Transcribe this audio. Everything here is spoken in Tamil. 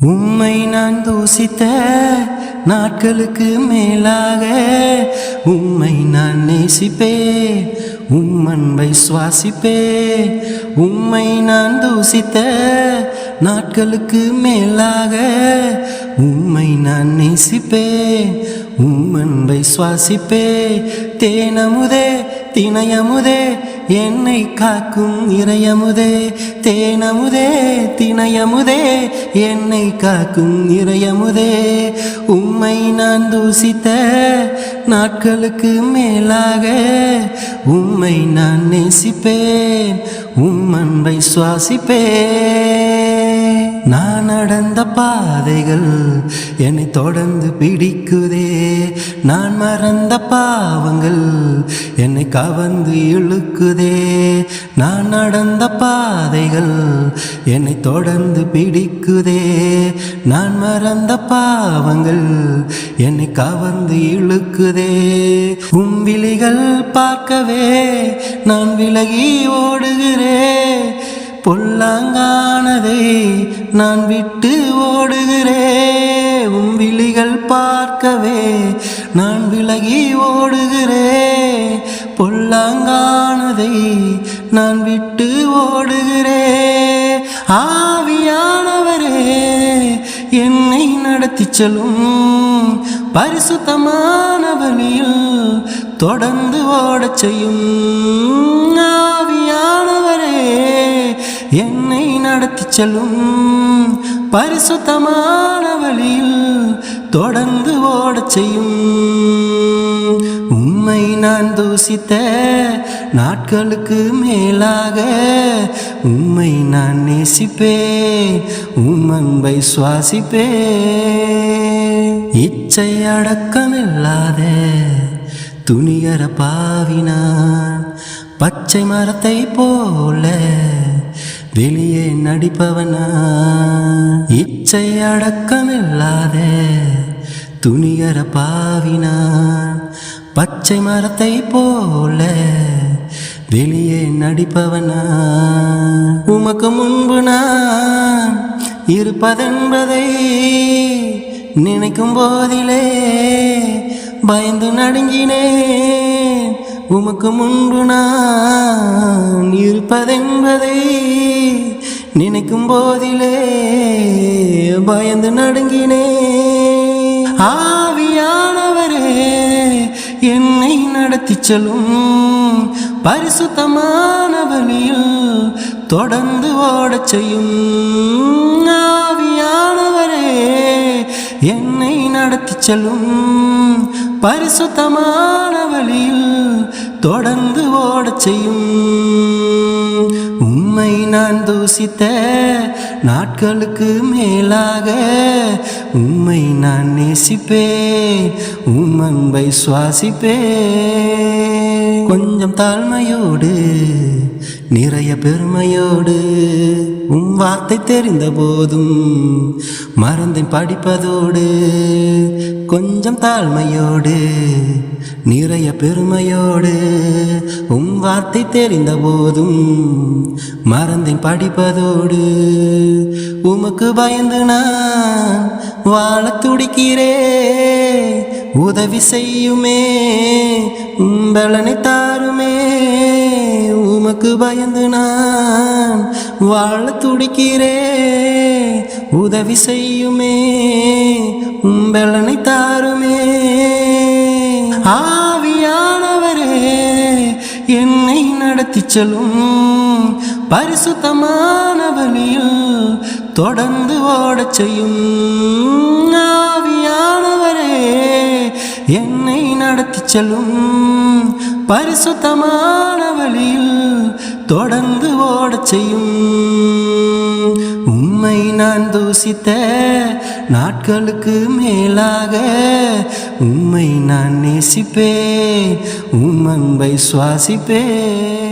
உம்மை நான் தூசித்த நாட்களுக்கு மேலாக உம்மை நான் நேசிப்பே உம் அன்பை சுவாசிப்பே உம்மை நான் தூசித்த நாட்களுக்கு மேலாக உம்மை நான் நேசிப்பே உம்மன்பை சுவாசிப்பே தேனமுதே திணையமுதே என்னை காக்கும் இறையமுதே. தேனமுதே திணையமுதே என்னை காக்கும் இறையமுதே. உம்மை நான் தூசித்த நாட்களுக்கு மேலாக உம்மை நான் நேசிப்பேன் உம் அன்பை சுவாசிப்பேன். நான் நடந்த பாதைகள் என்னை தொடர்ந்து பிடிக்குதே. நான் மறந்த பாவங்கள் என்னை கவர்ந்து இழுக்குதே. நான் நடந்த பாதைகள் என்னை தொடர்ந்து பிடிக்குதே. நான் மறந்த பாவங்கள் என்னை கவர்ந்து இழுக்குதே. உம் விழிகள் பார்க்கவே நான் விலகி ஓடுகிறேன் பொல்லாங்கானதை நான் விட்டு ஓடுகிறே உம் விழிகள் பார்க்கவே நான் விலகி ஓடுகிறே. பொல்லாங்கானதை நான் விட்டு ஓடுகிறே ஆவியானவரே என்னை நடத்தி செல்லும் பரிசுத்தமான வழியில் தொடர்ந்து ஓடச் செய்யும். ஆவியானவரே என்னை நடத்தி செல்லும் பரிசுத்தமான வழியில் தொடர்ந்து ஓடச் செய்யும். உம்மை நான் தூசித்த நாட்களுக்கு மேலாக உம்மை நான் நேசிப்பேன். உம் அன்பை சுவாசிப்பேன். இச்சை அடக்கமில்லாத துணிகர பாவினான். பச்சை மரத்தை போல வெளியே நடிப்பவனா? இச்சை அடக்கமில்லாத துணிகர பாவினான் பச்சை மரத்தை போல வெளியே நடிப்பவனா? உமக்கு முன்பு நான் இருப்பதென்பதை நினைக்கும் போதிலே பயந்து நடுங்கினேன். உமக்கு முன்பு நான் இருப்பதென்பதை நினைக்கும் போதிலே பயந்து நடுங்கினே. ஆவியானவரே என்னை நடத்தி செல்லும் பரிசுத்தமான வழியில் தொடர்ந்து ஓடச் செய்யும் ஆவியானவரே என்னை நடத்தி செல்லும் பரிசுத்தமான வழியில் தொடர்ந்து ஓடச் செய்யும். உம்மை நான் தூசித்த நாட்களுக்கு மேலாக உம்மை நான் நேசிப்பேன். உம் அன்பை சுவாசிப்பேன். கொஞ்சம் தாழ்மையோடு நிறைய பெருமையோடு உம் வார்த்தை தெரிந்த போதும் மறந்தேன் படிப்பதோடு. கொஞ்சம் தாழ்மையோடு நிறைய பெருமையோடு உம் வார்த்தை தெரிந்த போதும் மறந்தேன் படிப்பதோடு. உமக்கு பயந்து நான் வாழ துடிக்கிறேன். உதவி செய்யுமே உம்பலனை தாருமே. உமக்கு பயந்து நான் வாழ துடிக்கிறே உதவி செய்யுமே உம்பலனை தாருமே. ஆவியானவரே என்னை நடத்தி செல்லும் பரிசுத்தமான வழியில் தொடர்ந்து ஓடச் செய்யும் ஆவியானவரே. என்னை நடத்தி செல்லும் பரிசுத்தமான வழியில் தொடர்ந்து ஓடச் செய்யும். உம்மை நான் தூசித்த நாட்களுக்கு மேலாக உம்மை நான் நேசிப்பேன். உம் அன்பை சுவாசிப்பேன்.